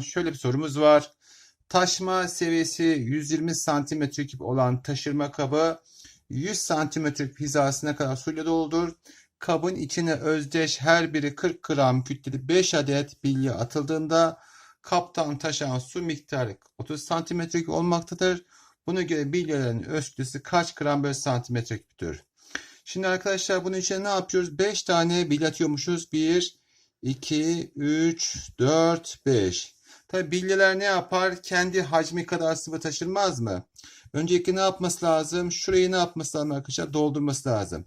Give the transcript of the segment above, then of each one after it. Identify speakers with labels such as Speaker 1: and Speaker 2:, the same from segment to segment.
Speaker 1: Şöyle bir sorumuz var. Taşma seviyesi 120 santimetre küp olan taşırma kabı 100 santimetre küp hizasına kadar suyla doldur. Kabın içine özdeş her biri 40 gram kütleli 5 adet bilye atıldığında kaptan taşan su miktarı 30 santimetre küp olmaktadır. Buna göre bilyelerin öz kaç gram bölü santimetre küptür? Şimdi arkadaşlar bunun için ne yapıyoruz? 5 tane bilye atıyormuşuz. 1, 2, 3, 4, 5. Tabi bilyeler ne yapar? Kendi hacmi kadar sıvı taşırmaz mı? Öncelikle ne yapması lazım? Şurayı ne yapması lazım arkadaşlar? Doldurması lazım.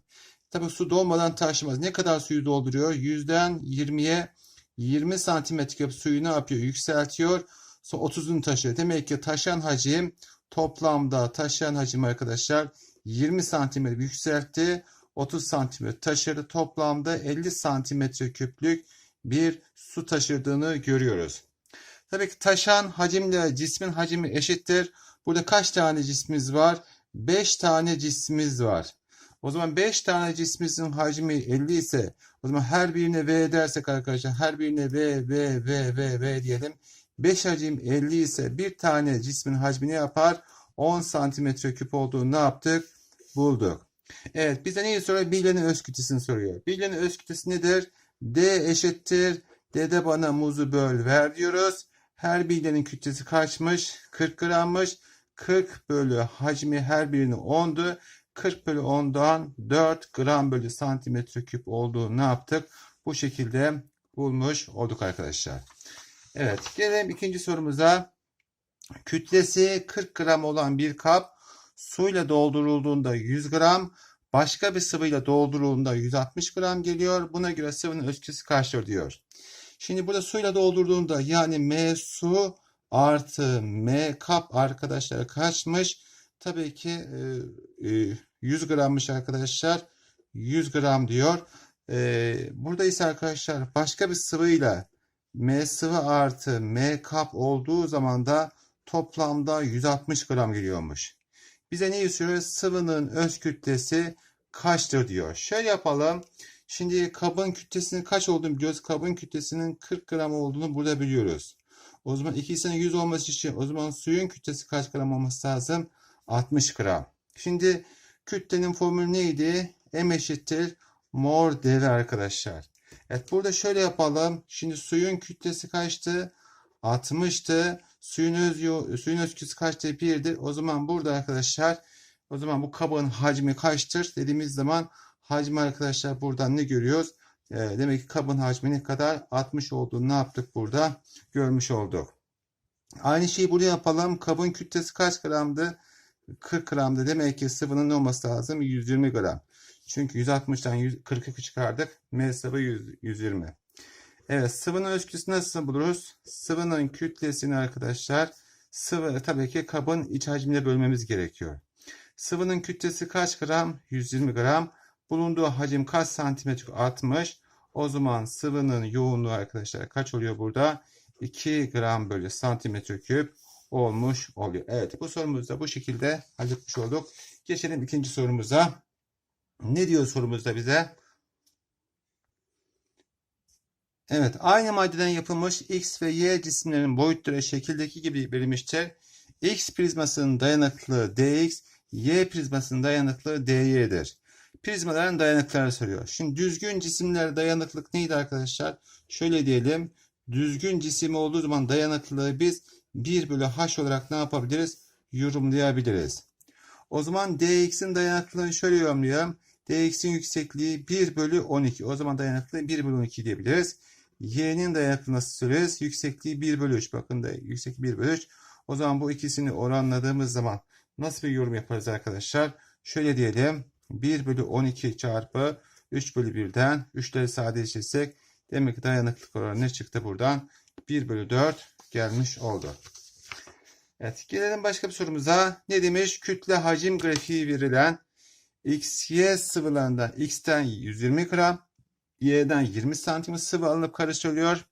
Speaker 1: Tabi su dolmadan taşımaz. Ne kadar suyu dolduruyor? 100'den 20'ye 20 santimetre suyu ne yapıyor? Yükseltiyor. Sonra 30'unu taşıyor. Demek ki taşan hacim toplamda taşıyan hacim arkadaşlar 20 santimetre yükseltti. 30 santimetre taşıdı. Toplamda 50 santimetre küplük bir su taşırdığını görüyoruz. Tabii ki taşan hacimle cismin hacmi eşittir. Burada kaç tane cismimiz var? 5 tane cismimiz var. O zaman 5 tane cismimizin hacmi 50 ise o zaman her birine V dersek arkadaşlar her birine V, V, V, V, V diyelim. 5 hacim 50 ise bir tane cismin hacmi ne yapar? 10 santimetre küp olduğunu ne yaptık? Bulduk. Evet bize neyi soruyor? Bilyenin öz kütlesini soruyor. Bilyenin öz kütlesi nedir? D eşittir. D'de bana muzu böl ver diyoruz. Her bilyenin kütlesi kaçmış? 40 grammış. 40 bölü hacmi her birinin 10'du. 40 bölü 10'dan 4 gram bölü santimetre küp olduğunu ne yaptık? Bu şekilde bulmuş olduk arkadaşlar. Evet gelelim ikinci sorumuza. Kütlesi 40 gram olan bir kap suyla doldurulduğunda 100 gram, başka bir sıvıyla doldurulduğunda 160 gram geliyor. Buna göre sıvının ölçüsü kaçtır diyor. Şimdi burada suyla doldurduğunda yani M su artı M kap arkadaşlar kaçmış? Tabii ki e, e, 100 grammış arkadaşlar. 100 gram diyor. E, burada ise arkadaşlar başka bir sıvıyla M sıvı artı M kap olduğu zaman da toplamda 160 gram geliyormuş. Bize ne istiyor? Sıvının öz kütlesi kaçtır diyor. Şöyle yapalım. Şimdi kabın kütlesinin kaç olduğunu biliyoruz. Kabın kütlesinin 40 gram olduğunu burada biliyoruz. O zaman ikisinin 100 olması için o zaman suyun kütlesi kaç gram olması lazım? 60 gram. Şimdi kütlenin formülü neydi? M eşittir mol dv arkadaşlar. Evet burada şöyle yapalım. Şimdi suyun kütlesi kaçtı? 60'tı. Suyun öz, suyun öz kütlesi kaçtı? 1'dir. O zaman burada arkadaşlar o zaman bu kabın hacmi kaçtır? Dediğimiz zaman hacmi arkadaşlar buradan ne görüyoruz? E, demek ki kabın hacmi ne kadar? 60 olduğunu ne yaptık burada? Görmüş olduk. Aynı şeyi buraya yapalım. Kabın kütlesi kaç gramdı? 40 gramdı. Demek ki sıvının ne olması lazım? 120 gram. Çünkü 160'tan 40'ı çıkardık. M sıvı 100, 120. Evet sıvının kütlesini nasıl buluruz? Sıvının kütlesini arkadaşlar sıvı tabii ki kabın iç hacmine bölmemiz gerekiyor. Sıvının kütlesi kaç gram? 120 gram. Bulunduğu hacim kaç santimetre? 60. O zaman sıvının yoğunluğu arkadaşlar kaç oluyor burada? 2 gram bölü santimetre küp olmuş oluyor. Evet bu sorumuzu da bu şekilde halletmiş olduk. Geçelim ikinci sorumuza. Ne diyor sorumuzda bize? Evet, aynı maddeden yapılmış X ve Y cisimlerin boyutları şekildeki gibi verilmiştir. X prizmasının dayanıklılığı dx, Y prizmasının dayanıklılığı dy'dir. Prizmaların dayanıklarını soruyor. Şimdi düzgün cisimlere dayanıklılık neydi arkadaşlar? Şöyle diyelim. Düzgün cisim olduğu zaman dayanıklılığı biz 1 bölü h olarak ne yapabiliriz? Yorumlayabiliriz. O zaman dx'in dayanıklılığını şöyle yorumlayalım. dx'in yüksekliği 1 bölü 12. O zaman dayanıklılığı 1 bölü 12 diyebiliriz. y'nin dayanıklılığı nasıl söyleriz? Yüksekliği 1 bölü 3. Bakın da yüksek 1 bölü 3. O zaman bu ikisini oranladığımız zaman nasıl bir yorum yaparız arkadaşlar? Şöyle diyelim. 1 bölü 12 çarpı 3 bölü 1'den 3'leri sadeleştirsek demek ki dayanıklık oranı ne çıktı buradan? 1 bölü 4 gelmiş oldu. Evet gelelim başka bir sorumuza. Ne demiş? Kütle hacim grafiği verilen XY sıvılarından X'ten 120 gram, Y'den 20 santim sıvı alınıp karıştırılıyor.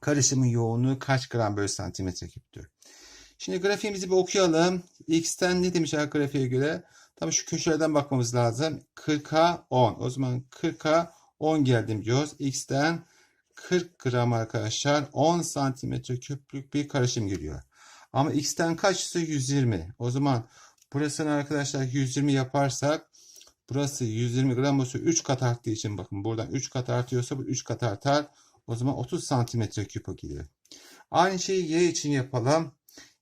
Speaker 1: Karışımın yoğunluğu kaç gram bölü santimetre küptür? Şimdi grafiğimizi bir okuyalım. X'ten ne demiş grafiğe göre? Tabii şu köşelerden bakmamız lazım. 40'a 10. O zaman 40'a 10 geldim diyoruz. X'ten 40 gram arkadaşlar 10 santimetre küplük bir karışım geliyor. Ama x'ten kaçsa 120. O zaman burasını arkadaşlar 120 yaparsak burası 120 gram olsa 3 kat arttığı için bakın buradan 3 kat artıyorsa bu 3 kat artar. O zaman 30 santimetre küp geliyor. Aynı şeyi y için yapalım.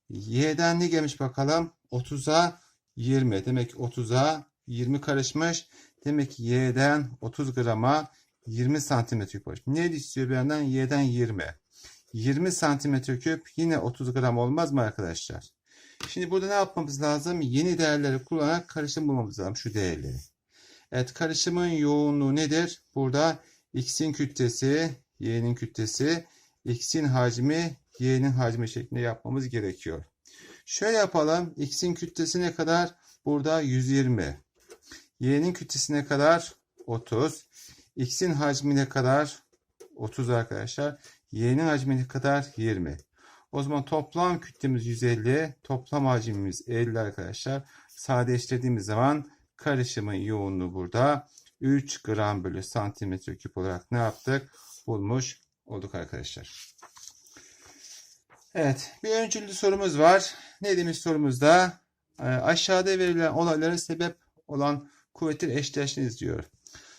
Speaker 1: Y'den ne gelmiş bakalım? 30'a 20. Demek ki 30'a 20 karışmış. Demek Y'den 30 grama 20 santimetre küp. Ne istiyor benden? Y'den 20. 20 santimetre küp yine 30 gram olmaz mı arkadaşlar? Şimdi burada ne yapmamız lazım? Yeni değerleri kullanarak karışım bulmamız lazım şu değerleri. Evet karışımın yoğunluğu nedir? Burada x'in kütlesi, y'nin kütlesi, x'in hacmi, y'nin hacmi şeklinde yapmamız gerekiyor. Şöyle yapalım. x'in kütlesi ne kadar? Burada 120. y'nin kütlesi ne kadar? 30. x'in hacmi ne kadar? 30 arkadaşlar. y'nin hacmi ne kadar? 20. O zaman toplam kütlemiz 150. Toplam hacmimiz 50 arkadaşlar. Sadeleştirdiğimiz zaman karışımın yoğunluğu burada 3 gram bölü santimetre küp olarak ne yaptık? Bulmuş olduk arkadaşlar. Evet, bir öncüllü sorumuz var. Ne demiş sorumuzda? Ee, aşağıda verilen olaylara sebep olan kuvvetleri eşdeğişliğiniz diyor.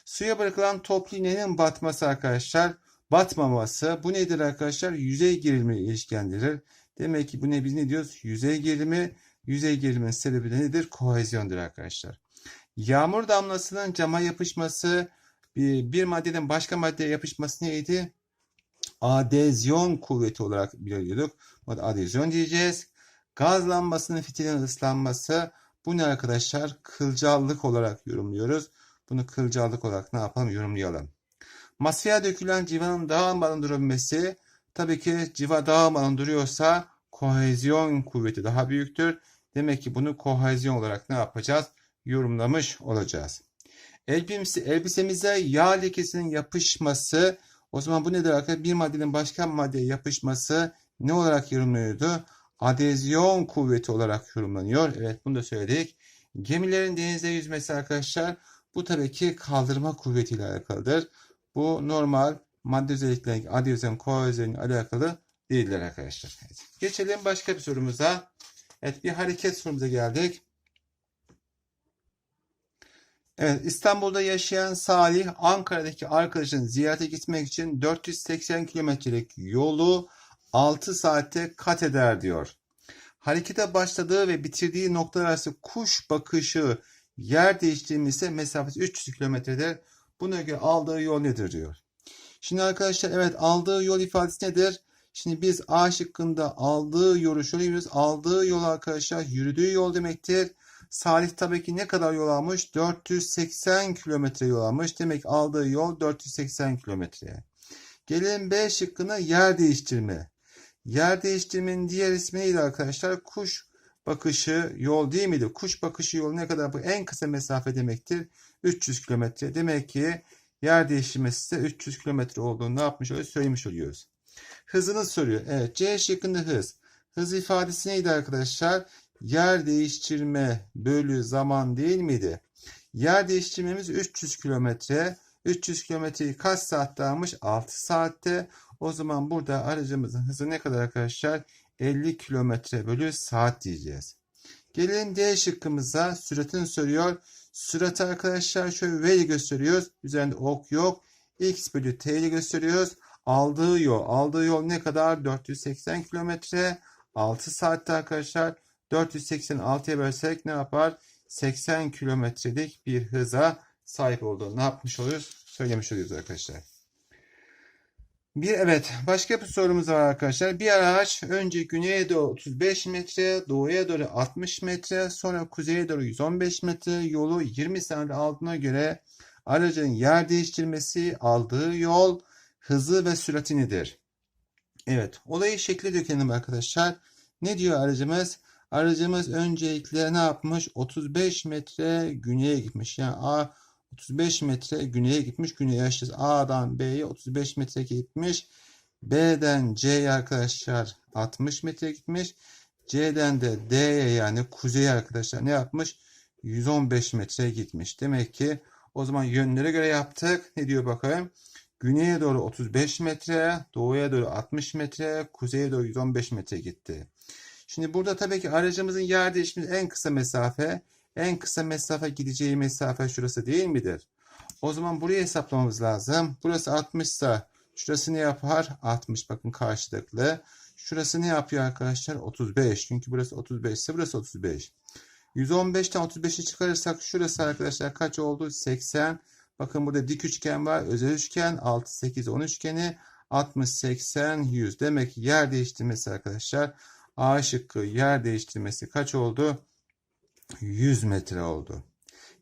Speaker 1: Suya bırakılan toplu iğnenin batması arkadaşlar. Batmaması. Bu nedir arkadaşlar? Yüzey gerilimi ilişkilendirir. Demek ki bu ne biz ne diyoruz? Yüzey gerilimi. Yüzey geriliminin sebebi de nedir? Kohezyondur arkadaşlar. Yağmur damlasının cama yapışması bir, bir maddeden başka maddeye yapışması neydi? Adezyon kuvveti olarak biliyorduk. Bu da adezyon diyeceğiz. Gaz lambasının fitilinin ıslanması. Bu ne arkadaşlar? Kılcallık olarak yorumluyoruz. Bunu kılcallık olarak ne yapalım? Yorumlayalım. Masaya dökülen civanın dağılmadan durabilmesi. Tabii ki civa dağılmadan duruyorsa kohezyon kuvveti daha büyüktür. Demek ki bunu kohezyon olarak ne yapacağız? Yorumlamış olacağız. Elbise, elbisemize yağ lekesinin yapışması. O zaman bu nedir arkadaşlar? Bir maddenin başka maddeye yapışması ne olarak yorumlanıyordu? Adezyon kuvveti olarak yorumlanıyor. Evet bunu da söyledik. Gemilerin denizde yüzmesi arkadaşlar. Bu tabii ki kaldırma kuvvetiyle alakalıdır. Bu normal madde özelliklerindeki adezyon, kohezyon alakalı değiller arkadaşlar. Evet. Geçelim başka bir sorumuza. Evet bir hareket sorumuza geldik. Evet İstanbul'da yaşayan Salih Ankara'daki arkadaşını ziyarete gitmek için 480 kilometrelik yolu 6 saatte kat eder diyor. Harekete başladığı ve bitirdiği noktalar arası kuş bakışı yer değiştirme ise mesafesi 300 kilometredir. Buna göre aldığı yol nedir diyor. Şimdi arkadaşlar evet aldığı yol ifadesi nedir? Şimdi biz A şıkkında aldığı yolu şöyle biliyoruz. Aldığı yol arkadaşlar yürüdüğü yol demektir. Salih tabii ki ne kadar yol almış? 480 kilometre yol almış. Demek aldığı yol 480 kilometre. Gelelim B şıkkına yer değiştirme. Yer değiştirmenin diğer ismi neydi arkadaşlar? Kuş bakışı yol değil miydi? Kuş bakışı yolu ne kadar? Bu en kısa mesafe demektir. 300 kilometre. Demek ki yer değiştirmesi ise 300 kilometre olduğunu ne yapmış oluyoruz? Söylemiş oluyoruz. Hızını soruyor. Evet C şıkkında hız. Hız ifadesi neydi arkadaşlar? Yer değiştirme bölü zaman değil miydi? Yer değiştirmemiz 300 kilometre. 300 kilometreyi kaç saatte almış? 6 saatte. O zaman burada aracımızın hızı ne kadar arkadaşlar? 50 kilometre bölü saat diyeceğiz. Gelelim D şıkkımıza. Süratini soruyor. Süratı arkadaşlar şöyle V ile gösteriyoruz. Üzerinde ok yok. X bölü T ile gösteriyoruz. Aldığı yol. Aldığı yol ne kadar? 480 kilometre. 6 saatte arkadaşlar. 486'ya bölsek ne yapar? 80 kilometrelik bir hıza sahip olduğunu ne yapmış oluyoruz? Söylemiş oluyoruz arkadaşlar. Bir evet başka bir sorumuz var arkadaşlar. Bir araç önce güneye doğru 35 metre, doğuya doğru 60 metre, sonra kuzeye doğru 115 metre yolu 20 saniye aldığına göre aracın yer değiştirmesi, aldığı yol, hızı ve sürati nedir? Evet, olayı şekle dökelim arkadaşlar. Ne diyor aracımız? Aracımız öncelikle ne yapmış? 35 metre güneye gitmiş. Yani A 35 metre güneye gitmiş. Güneye yaşayacağız. A'dan B'ye 35 metre gitmiş. B'den C'ye arkadaşlar 60 metre gitmiş. C'den de D'ye yani kuzeye arkadaşlar ne yapmış? 115 metre gitmiş. Demek ki o zaman yönlere göre yaptık. Ne diyor bakayım? Güneye doğru 35 metre, doğuya doğru 60 metre, kuzeye doğru 115 metre gitti. Şimdi burada tabii ki aracımızın yer değişimi en kısa mesafe, en kısa mesafe gideceği mesafe şurası değil midir? O zaman burayı hesaplamamız lazım. Burası 60 ise şurası ne yapar? 60 bakın karşılıklı. Şurası ne yapıyor arkadaşlar? 35. Çünkü burası 35 ise burası 35. 115'ten 35'i çıkarırsak şurası arkadaşlar kaç oldu? 80. Bakın burada dik üçgen var. Özel üçgen 6, 8, 10 üçgeni 60, 80, 100. Demek ki yer değiştirmesi arkadaşlar. A şıkkı yer değiştirmesi kaç oldu? 100 metre oldu.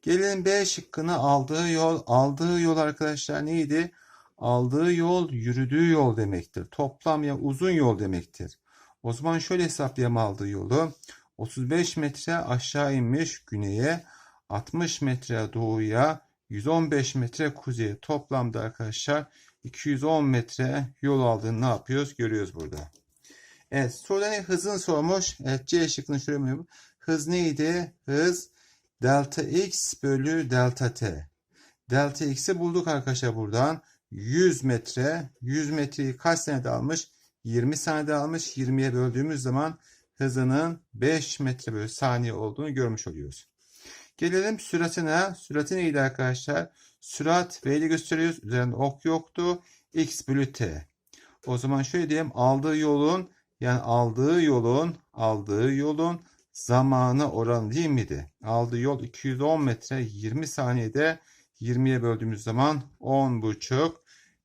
Speaker 1: Gelelim B şıkkına aldığı yol. Aldığı yol arkadaşlar neydi? Aldığı yol yürüdüğü yol demektir. Toplam ya uzun yol demektir. O zaman şöyle hesaplayalım aldığı yolu. 35 metre aşağı inmiş güneye, 60 metre doğuya, 115 metre kuzeye. Toplamda arkadaşlar 210 metre yol aldığını ne yapıyoruz? Görüyoruz burada. Evet soruda ne? Hızını sormuş. Evet C şıkkını şöyle? Hız neydi? Hız delta x bölü delta t. Delta x'i bulduk arkadaşlar buradan. 100 metre. 100 metreyi kaç saniyede almış? 20 saniyede almış. 20'ye böldüğümüz zaman hızının 5 metre bölü saniye olduğunu görmüş oluyoruz. Gelelim süratine. Sürati neydi arkadaşlar? Sürat V ile gösteriyoruz. Üzerinde ok yoktu. X bölü T. O zaman şöyle diyelim. Aldığı yolun yani aldığı yolun aldığı yolun zamanı oranı değil miydi? Aldığı yol 210 metre 20 saniyede 20'ye böldüğümüz zaman 10,5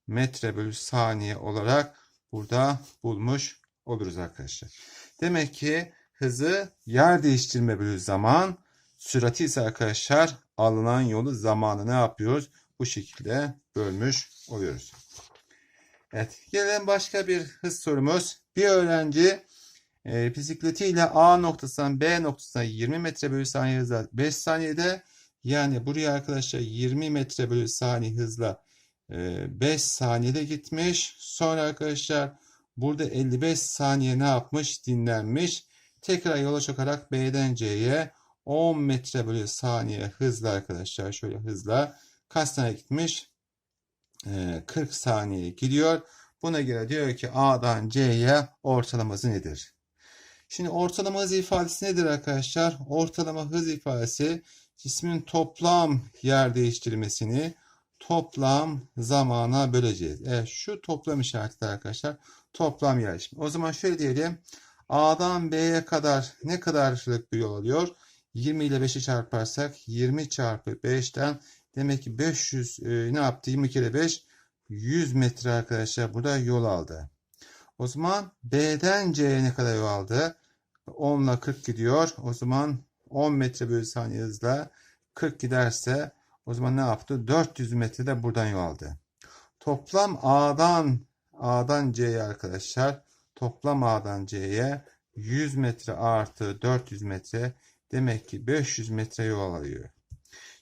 Speaker 1: metre bölü saniye olarak burada bulmuş oluruz arkadaşlar. Demek ki hızı yer değiştirme bölü zaman sürati ise arkadaşlar alınan yolu zamanı ne yapıyoruz? Bu şekilde bölmüş oluyoruz. Evet gelelim başka bir hız sorumuz. Bir öğrenci e, bisikletiyle A noktasından B noktasına 20 metre bölü saniye hızla 5 saniyede yani buraya arkadaşlar 20 metre bölü saniye hızla e, 5 saniyede gitmiş. Sonra arkadaşlar burada 55 saniye ne yapmış? Dinlenmiş. Tekrar yola çıkarak B'den C'ye 10 metre bölü saniye hızla arkadaşlar şöyle hızla kaç gitmiş? E, 40 saniye gidiyor. Buna göre diyor ki A'dan C'ye ortalaması nedir? Şimdi ortalama hız ifadesi nedir arkadaşlar? Ortalama hız ifadesi cismin toplam yer değiştirmesini toplam zamana böleceğiz. Evet şu toplam işareti arkadaşlar. Toplam yer değişimi. O zaman şöyle diyelim. A'dan B'ye kadar ne kadarlık bir yol alıyor? 20 ile 5'i çarparsak 20 çarpı 5'ten demek ki 500 e, ne yaptı? 20 kere 5 100 metre arkadaşlar burada yol aldı. O zaman B'den C'ye ne kadar yol aldı? 10 ile 40 gidiyor. O zaman 10 metre bölü saniye hızla 40 giderse o zaman ne yaptı? 400 metre de buradan yol aldı. Toplam A'dan A'dan C'ye arkadaşlar toplam A'dan C'ye 100 metre artı 400 metre demek ki 500 metre yol alıyor.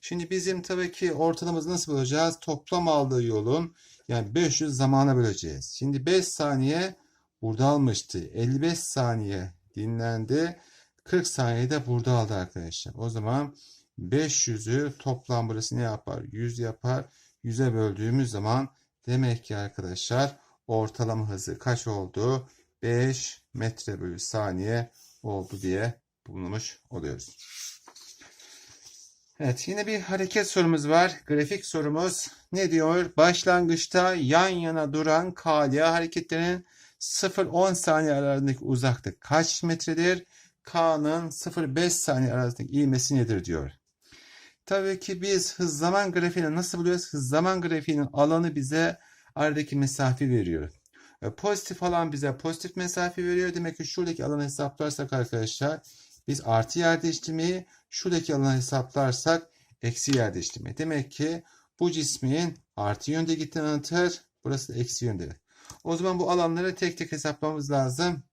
Speaker 1: Şimdi bizim tabii ki ortalamamızı nasıl bulacağız? Toplam aldığı yolun yani 500 zamana böleceğiz. Şimdi 5 saniye burada almıştı. 55 saniye dinlendi. 40 saniyede burada aldı arkadaşlar. O zaman 500'ü toplam burası ne yapar? 100 yapar. 100'e böldüğümüz zaman demek ki arkadaşlar ortalama hızı kaç oldu? 5 metre bölü saniye oldu diye bulmuş oluyoruz. Evet yine bir hareket sorumuz var. Grafik sorumuz ne diyor? Başlangıçta yan yana duran kalya hareketlerinin 0-10 saniye arasındaki uzaklık kaç metredir? K'nın 0-5 saniye arasındaki ivmesi nedir diyor. Tabii ki biz hız zaman grafiğini nasıl buluyoruz? Hız zaman grafiğinin alanı bize aradaki mesafe veriyor. E, pozitif alan bize pozitif mesafe veriyor. Demek ki şuradaki alanı hesaplarsak arkadaşlar biz artı yer değiştirmeyi şuradaki alanı hesaplarsak eksi yer değiştirmeyi. Demek ki bu cismin artı yönde gittiğini anlatır. Burası da eksi yönde. O zaman bu alanları tek tek hesaplamamız lazım.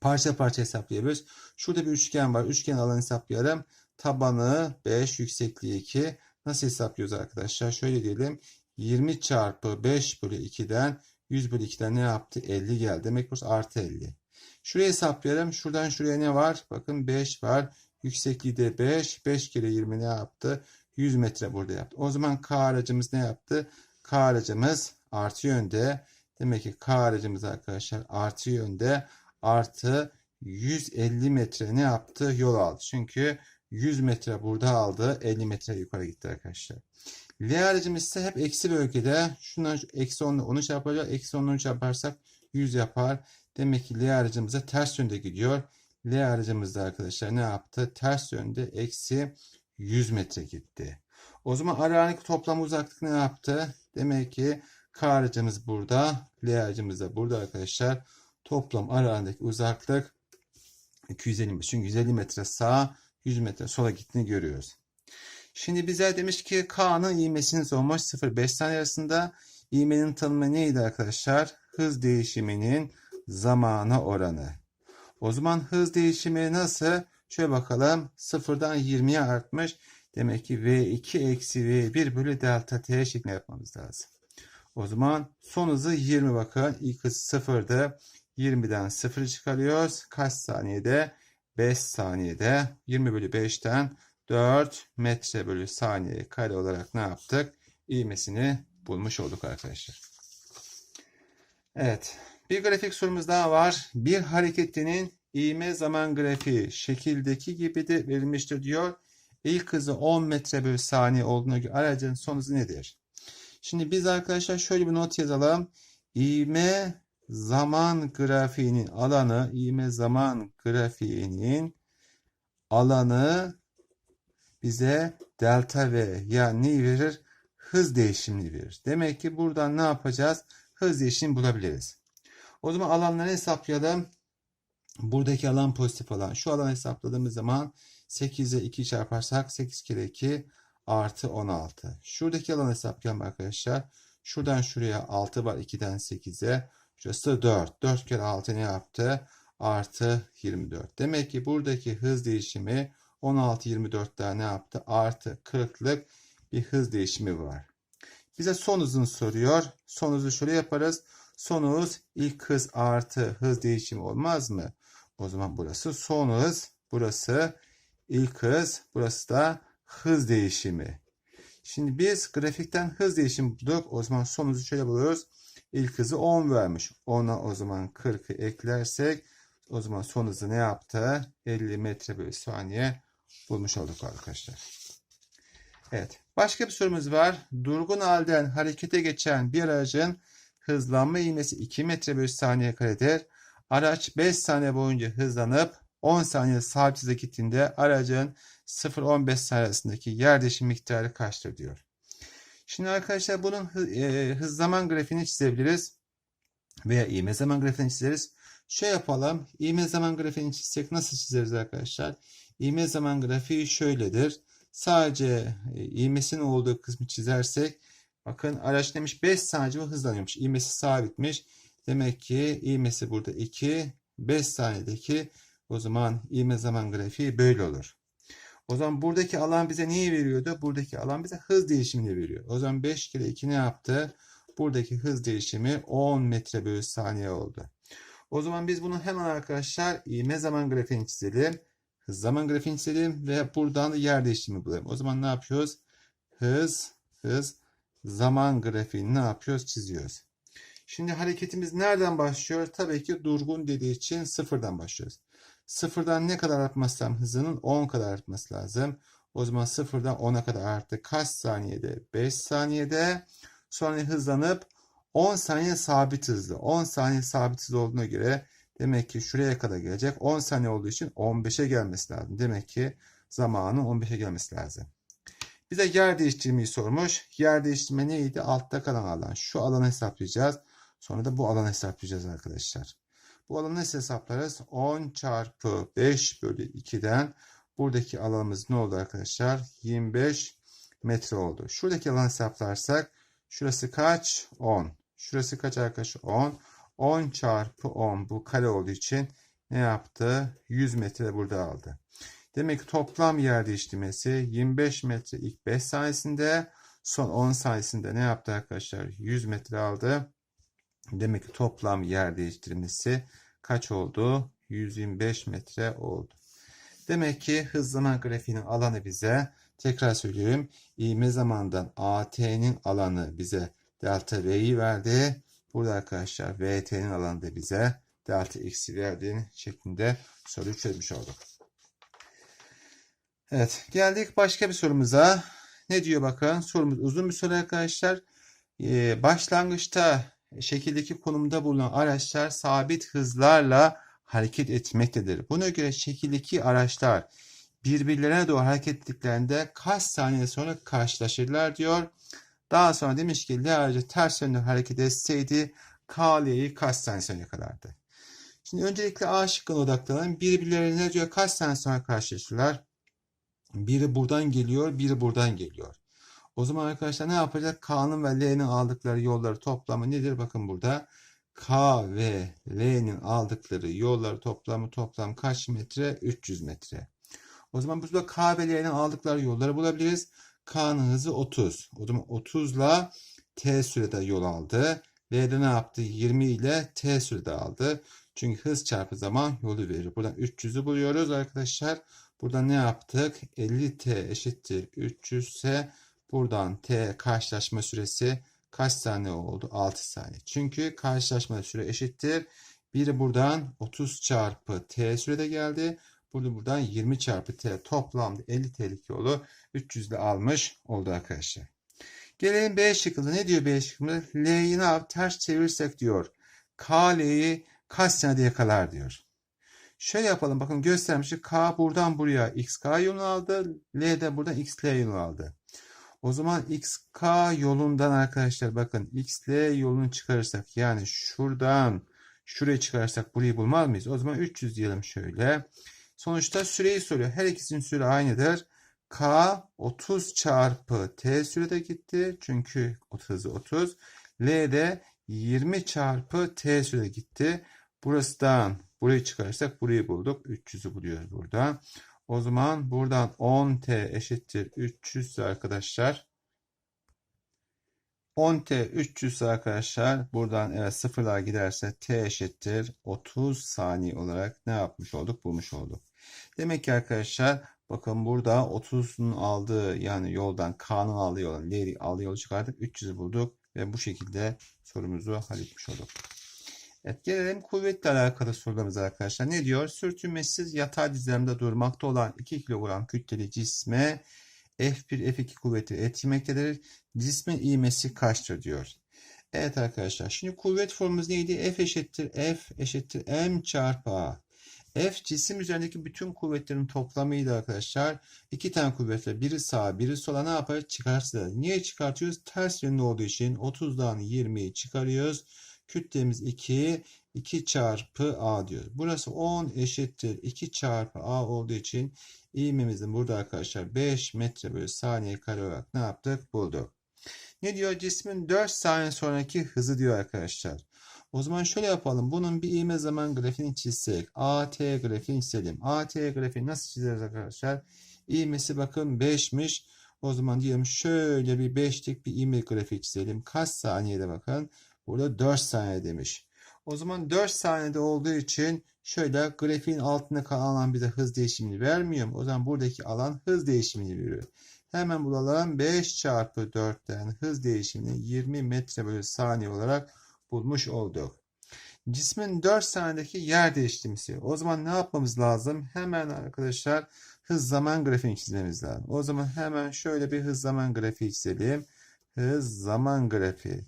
Speaker 1: Parça parça hesaplayabiliriz. Şurada bir üçgen var. Üçgen alanı hesaplayalım. Tabanı 5, yüksekliği 2. Nasıl hesaplıyoruz arkadaşlar? Şöyle diyelim. 20 çarpı 5 bölü 2'den 100 bölü 2'den ne yaptı? 50 geldi. Demek burası artı 50. Şuraya hesaplayalım. Şuradan şuraya ne var? Bakın 5 var. Yüksekliği de 5. 5 kere 20 ne yaptı? 100 metre burada yaptı. O zaman K aracımız ne yaptı? K aracımız artı yönde. Demek ki K aracımız arkadaşlar artı yönde artı 150 metre ne yaptı? Yol aldı. Çünkü 100 metre burada aldı. 50 metre yukarı gitti arkadaşlar. L aracımız ise hep eksi bölgede. Şundan şu eksi 10 onu çarpacak. Eksi 10'u çarparsak 100 yapar. Demek ki L aracımıza ters yönde gidiyor. L aracımız da arkadaşlar ne yaptı? Ters yönde eksi 100 metre gitti. O zaman aralarındaki toplam uzaklık ne yaptı? Demek ki K aracımız burada. L aracımız da burada arkadaşlar. Toplam aralarındaki uzaklık 250 Çünkü 150 metre sağa 100 metre sola gittiğini görüyoruz. Şimdi bize demiş ki K'nın ivmesinin sormuş 0-5 saniye arasında. İvmenin tanımı neydi arkadaşlar? Hız değişiminin zamana oranı. O zaman hız değişimi nasıl? Şöyle bakalım. 0'dan 20'ye artmış. Demek ki V2 eksi V1 bölü delta T şeklinde yapmamız lazım. O zaman son hızı 20 bakın. İlk hız 0'dı. 20'den 0'ı çıkarıyoruz. Kaç saniyede? 5 saniyede. 20 bölü 5'ten 4 metre bölü saniye kare olarak ne yaptık? İğmesini bulmuş olduk arkadaşlar. Evet. Bir grafik sorumuz daha var. Bir hareketinin ivme zaman grafiği şekildeki gibi de verilmiştir diyor. İlk hızı 10 metre bölü saniye olduğuna göre aracın son hızı nedir? Şimdi biz arkadaşlar şöyle bir not yazalım. İvme zaman grafiğinin alanı, ivme zaman grafiğinin alanı bize delta V yani ne verir? Hız değişimini verir. Demek ki buradan ne yapacağız? Hız değişimi bulabiliriz. O zaman alanları hesaplayalım. Buradaki alan pozitif alan. Şu alanı hesapladığımız zaman 8'e 2 çarparsak 8 kere 2 artı 16. Şuradaki alanı hesaplayalım arkadaşlar. Şuradan şuraya 6 var 2'den 8'e. Şurası 4. 4 kere 6 ne yaptı? Artı 24. Demek ki buradaki hız değişimi 16 24'te ne yaptı? Artı 40'lık bir hız değişimi var. Bize son hızını soruyor. Son hızı şöyle yaparız. Son hız ilk hız artı hız değişimi olmaz mı? O zaman burası son hız. Burası ilk hız. Burası da hız değişimi. Şimdi biz grafikten hız değişimi bulduk. O zaman son hızı şöyle buluyoruz. İlk hızı 10 vermiş. 10'a o zaman 40'ı eklersek o zaman son hızı ne yaptı? 50 metre bölü saniye bulmuş olduk arkadaşlar. Evet. Başka bir sorumuz var. Durgun halden harekete geçen bir aracın hızlanma ivmesi 2 metre bölü saniye karedir. Araç 5 saniye boyunca hızlanıp 10 saniye sabit hıza gittiğinde aracın 0-15 saniye arasındaki yer miktarı kaçtır diyor. Şimdi arkadaşlar bunun e, hız zaman grafiğini çizebiliriz. Veya ivme zaman grafiğini çizeriz. Şöyle yapalım. İvme zaman grafiğini çizsek nasıl çizeriz arkadaşlar? İvme zaman grafiği şöyledir. Sadece e, ivmesinin olduğu kısmı çizersek bakın araç demiş 5 saniye hızlanıyormuş. İvmesi sabitmiş. Demek ki ivmesi burada 2. 5 saniyedeki o zaman ivme zaman grafiği böyle olur. O zaman buradaki alan bize neyi veriyordu? Buradaki alan bize hız değişimini veriyor. O zaman 5 kere 2 ne yaptı? Buradaki hız değişimi 10 metre bölü saniye oldu. O zaman biz bunu hemen arkadaşlar ivme zaman grafiğini çizelim. Hız zaman grafiğini çizelim ve buradan da yer değişimi bulalım. O zaman ne yapıyoruz? Hız, hız, zaman grafiğini ne yapıyoruz? Çiziyoruz. Şimdi hareketimiz nereden başlıyor? Tabii ki durgun dediği için sıfırdan başlıyoruz. Sıfırdan ne kadar artması lazım? Hızının 10 kadar artması lazım. O zaman sıfırdan 10'a kadar arttı. Kaç saniyede? 5 saniyede. Sonra hızlanıp 10 saniye sabit hızlı. 10 saniye sabit hızlı olduğuna göre demek ki şuraya kadar gelecek. 10 saniye olduğu için 15'e gelmesi lazım. Demek ki zamanın 15'e gelmesi lazım. Bize yer değiştirmeyi sormuş. Yer değiştirme neydi? Altta kalan alan. Şu alanı hesaplayacağız. Sonra da bu alanı hesaplayacağız arkadaşlar. Bu alanı nasıl hesaplarız? 10 çarpı 5 bölü 2'den buradaki alanımız ne oldu arkadaşlar? 25 metre oldu. Şuradaki alanı hesaplarsak şurası kaç? 10. Şurası kaç arkadaşlar? 10. 10 çarpı 10 bu kare olduğu için ne yaptı? 100 metre burada aldı. Demek ki toplam yer değiştirmesi 25 metre ilk 5 saniyesinde son 10 saniyesinde ne yaptı arkadaşlar? 100 metre aldı. Demek ki toplam yer değiştirmesi kaç oldu? 125 metre oldu. Demek ki hız zaman grafiğinin alanı bize tekrar söylüyorum. İğme zamandan AT'nin alanı bize delta V'yi verdi. Burada arkadaşlar VT'nin alanı da bize delta X'i verdiğini şeklinde soruyu çözmüş olduk. Evet geldik başka bir sorumuza. Ne diyor bakın sorumuz uzun bir soru arkadaşlar. Ee, başlangıçta şekildeki konumda bulunan araçlar sabit hızlarla hareket etmektedir. Buna göre şekildeki araçlar birbirlerine doğru hareket ettiklerinde kaç saniye sonra karşılaşırlar diyor. Daha sonra demiş ki L aracı ters yönde hareket etseydi K L'yi kaç saniye sonra yakalardı. Şimdi öncelikle A şıkkına odaklanalım. Birbirlerine diyor kaç saniye sonra karşılaşırlar? Biri buradan geliyor, biri buradan geliyor. O zaman arkadaşlar ne yapacak? K'nın ve L'nin aldıkları yolları toplamı nedir? Bakın burada K ve L'nin aldıkları yolları toplamı toplam kaç metre? 300 metre. O zaman burada K ve L'nin aldıkları yolları bulabiliriz. K'nın hızı 30. O zaman 30 ile T sürede yol aldı. L'de ne yaptı? 20 ile T sürede aldı. Çünkü hız çarpı zaman yolu verir. Buradan 300'ü buluyoruz arkadaşlar. Burada ne yaptık? 50T eşittir 300 ise buradan T karşılaşma süresi kaç saniye oldu? 6 saniye. Çünkü karşılaşma süre eşittir. Biri buradan 30 çarpı T sürede geldi. Burada buradan 20 çarpı T toplamda 50 T'lik yolu 300 ile almış oldu arkadaşlar. Gelelim B şıkkında. Ne diyor B şıkkında? L'yi ne yap? Ters çevirirsek diyor. K L'yi kaç saniyede yakalar diyor. Şöyle yapalım. Bakın göstermiştik. K buradan buraya XK yolunu aldı. L de buradan XL yolunu aldı. O zaman XK yolundan arkadaşlar bakın XL yolunu çıkarırsak yani şuradan şuraya çıkarırsak burayı bulmaz mıyız? O zaman 300 diyelim şöyle. Sonuçta süreyi soruyor. Her ikisinin süre aynıdır. K 30 çarpı T sürede gitti. Çünkü hızı 30. L de 20 çarpı T sürede gitti. Burasından burayı çıkarırsak burayı bulduk. 300'ü buluyoruz burada. O zaman buradan 10T eşittir 300 ise arkadaşlar. 10T 300 ise arkadaşlar buradan evet sıfırlar giderse T eşittir 30 saniye olarak ne yapmış olduk? Bulmuş olduk. Demek ki arkadaşlar bakın burada 30'un aldığı yani yoldan K'nın aldığı yoldan L'yi aldığı yolu çıkardık. 300'ü bulduk ve bu şekilde sorumuzu halletmiş olduk. Evet gelelim kuvvetle alakalı sorularımıza arkadaşlar. Ne diyor? Sürtünmesiz yatay dizilimde durmakta olan 2 kilogram kütleli cisme F1 F2 kuvveti etmektedir. Cismin ivmesi kaçtır diyor. Evet arkadaşlar şimdi kuvvet formumuz neydi? F eşittir F eşittir M çarpı A. F cisim üzerindeki bütün kuvvetlerin toplamıydı arkadaşlar. İki tane kuvvetle biri sağa biri sola ne yapar? Çıkartacağız. Niye çıkartıyoruz? Ters yönlü olduğu için 30'dan 20'yi çıkarıyoruz. Kütlemiz 2. 2 çarpı A diyoruz. Burası 10 eşittir 2 çarpı A olduğu için ivmemizin burada arkadaşlar 5 metre bölü saniye kare olarak ne yaptık? Bulduk. Ne diyor? Cismin 4 saniye sonraki hızı diyor arkadaşlar. O zaman şöyle yapalım. Bunun bir ivme zaman grafiğini çizsek. AT grafiğini çizelim. AT grafiğini nasıl çizeriz arkadaşlar? İvmesi bakın 5'miş. O zaman diyelim şöyle bir 5'lik bir ivme grafiği çizelim. Kaç saniyede bakın? Burada 4 saniye demiş. O zaman 4 saniyede olduğu için şöyle grafiğin altında kalan alan bize hız değişimini vermiyor? O zaman buradaki alan hız değişimini veriyor. Hemen bulalım. 5 çarpı 4'ten hız değişimini 20 metre bölü saniye olarak bulmuş olduk. Cismin 4 saniyedeki yer değiştirmesi. O zaman ne yapmamız lazım? Hemen arkadaşlar hız zaman grafiğini çizmemiz lazım. O zaman hemen şöyle bir hız zaman grafiği çizelim. Hız zaman grafiği.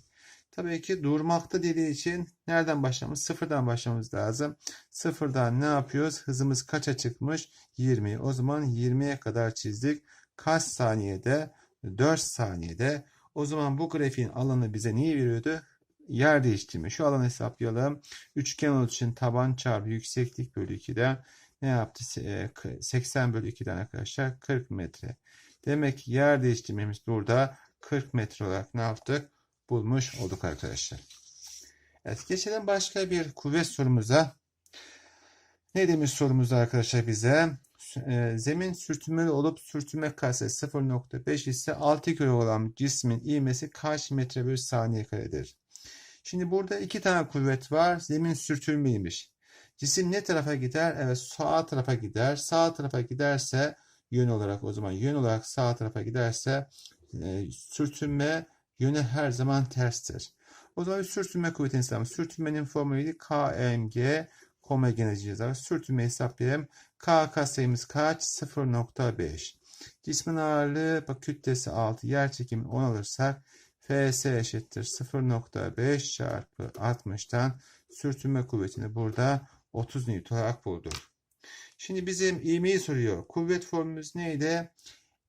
Speaker 1: Tabii ki durmakta dediği için nereden başlamamız? Sıfırdan başlamamız lazım. Sıfırdan ne yapıyoruz? Hızımız kaça çıkmış? 20. O zaman 20'ye kadar çizdik. Kaç saniyede? 4 saniyede. O zaman bu grafiğin alanı bize neyi veriyordu? Yer değiştirme. Şu alanı hesaplayalım. Üçgen olduğu için taban çarpı yükseklik bölü 2'den ne yaptı? 80 bölü 2'den arkadaşlar 40 metre. Demek ki yer değiştirmemiz burada 40 metre olarak ne yaptık? Bulmuş olduk arkadaşlar. Evet geçelim başka bir kuvvet sorumuza. Ne demiş sorumuzda arkadaşlar bize? Zemin sürtünmeli olup sürtünme katsayısı 0.5 ise 6 kilo olan cismin ivmesi kaç metre bölü saniye karedir? Şimdi burada iki tane kuvvet var. Zemin sürtünmeliymiş. Cisim ne tarafa gider? Evet sağ tarafa gider. Sağ tarafa giderse yön olarak o zaman yön olarak sağ tarafa giderse e, sürtünme yönü her zaman terstir. O zaman sürtünme kuvvetini hesaplayalım. Sürtünmenin formülü KMG koma geleceğiz. Sürtünme hesaplayalım. K katsayımız kaç? 0.5. Cismin ağırlığı bak kütlesi 6. Yer çekimi 10 alırsak Fs eşittir 0.5 çarpı 60'tan sürtünme kuvvetini burada 30 Newton olarak bulduk. Şimdi bizim ivmeyi soruyor. Kuvvet formülümüz neydi?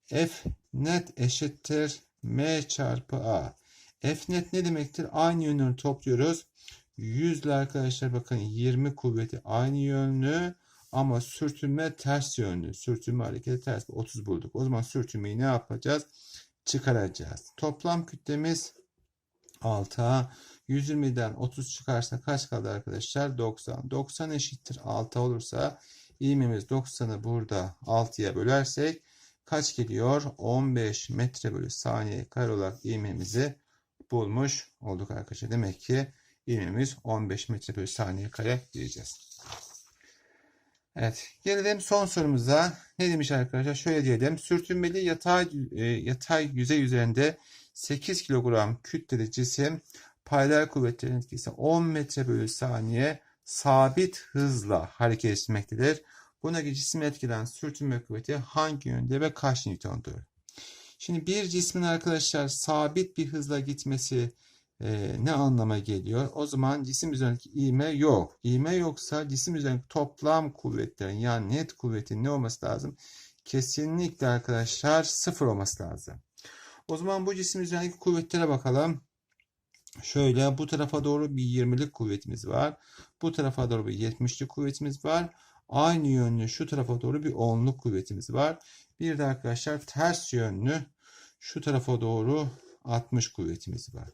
Speaker 1: F net eşittir M çarpı A. F net ne demektir? Aynı yönleri topluyoruz. Yüzle arkadaşlar bakın 20 kuvveti aynı yönlü ama sürtünme ters yönlü. Sürtünme hareketi ters. 30 bulduk. O zaman sürtünmeyi ne yapacağız? Çıkaracağız. Toplam kütlemiz 6'a 120'den 30 çıkarsa kaç kaldı arkadaşlar? 90. 90 eşittir 6 olursa ivmemiz 90'ı burada 6'ya bölersek kaç geliyor? 15 metre bölü saniye kare olarak ivmemizi bulmuş olduk arkadaşlar. Demek ki ivmemiz 15 metre bölü saniye kare diyeceğiz. Evet. Gelelim son sorumuza. Ne demiş arkadaşlar? Şöyle diyelim. Sürtünmeli yatay, e, yatay yüzey üzerinde 8 kilogram kütleli cisim paralel kuvvetlerin etkisi 10 metre bölü saniye sabit hızla hareket etmektedir. Göre cismi etkilen sürtünme kuvveti hangi yönde ve kaç Newton'dur? Şimdi bir cismin arkadaşlar sabit bir hızla gitmesi e, ne anlama geliyor? O zaman cisim üzerindeki ivme yok. İvme yoksa cisim üzerindeki toplam kuvvetlerin yani net kuvvetin ne olması lazım? Kesinlikle arkadaşlar sıfır olması lazım. O zaman bu cisim üzerindeki kuvvetlere bakalım. Şöyle bu tarafa doğru bir 20'lik kuvvetimiz var. Bu tarafa doğru bir 70'lik kuvvetimiz var. Aynı yönlü şu tarafa doğru bir 10'luk kuvvetimiz var. Bir de arkadaşlar ters yönlü şu tarafa doğru 60 kuvvetimiz var.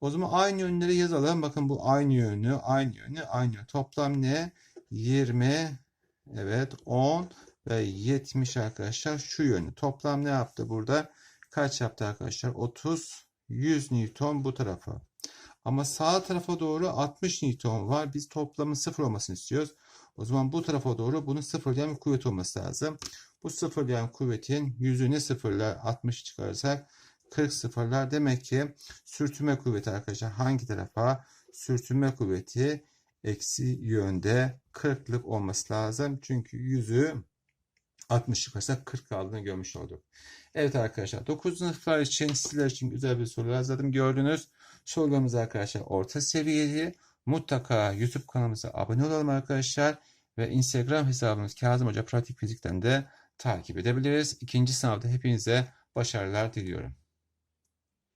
Speaker 1: O zaman aynı yönleri yazalım. Bakın bu aynı yönlü, aynı yönlü, aynı yönlü. Toplam ne? 20, evet 10 ve 70 arkadaşlar şu yönlü. Toplam ne yaptı burada? Kaç yaptı arkadaşlar? 30, 100 Newton bu tarafa. Ama sağ tarafa doğru 60 Newton var. Biz toplamın sıfır olmasını istiyoruz. O zaman bu tarafa doğru bunun sıfırlayan bir kuvvet olması lazım. Bu sıfırlayan kuvvetin yüzünü sıfırlar 60 çıkarırsak 40 sıfırlar. Demek ki sürtünme kuvveti arkadaşlar hangi tarafa? Sürtünme kuvveti eksi yönde 40'lık olması lazım. Çünkü yüzü 60 çıkarsa 40 kaldığını görmüş olduk. Evet arkadaşlar 9. sınıflar için sizler için güzel bir soru hazırladım. Gördünüz sorularımız arkadaşlar orta seviyeli. Mutlaka YouTube kanalımıza abone olalım arkadaşlar. Ve Instagram hesabımız Kazım Hoca Pratik Fizik'ten de takip edebiliriz. İkinci sınavda hepinize başarılar diliyorum.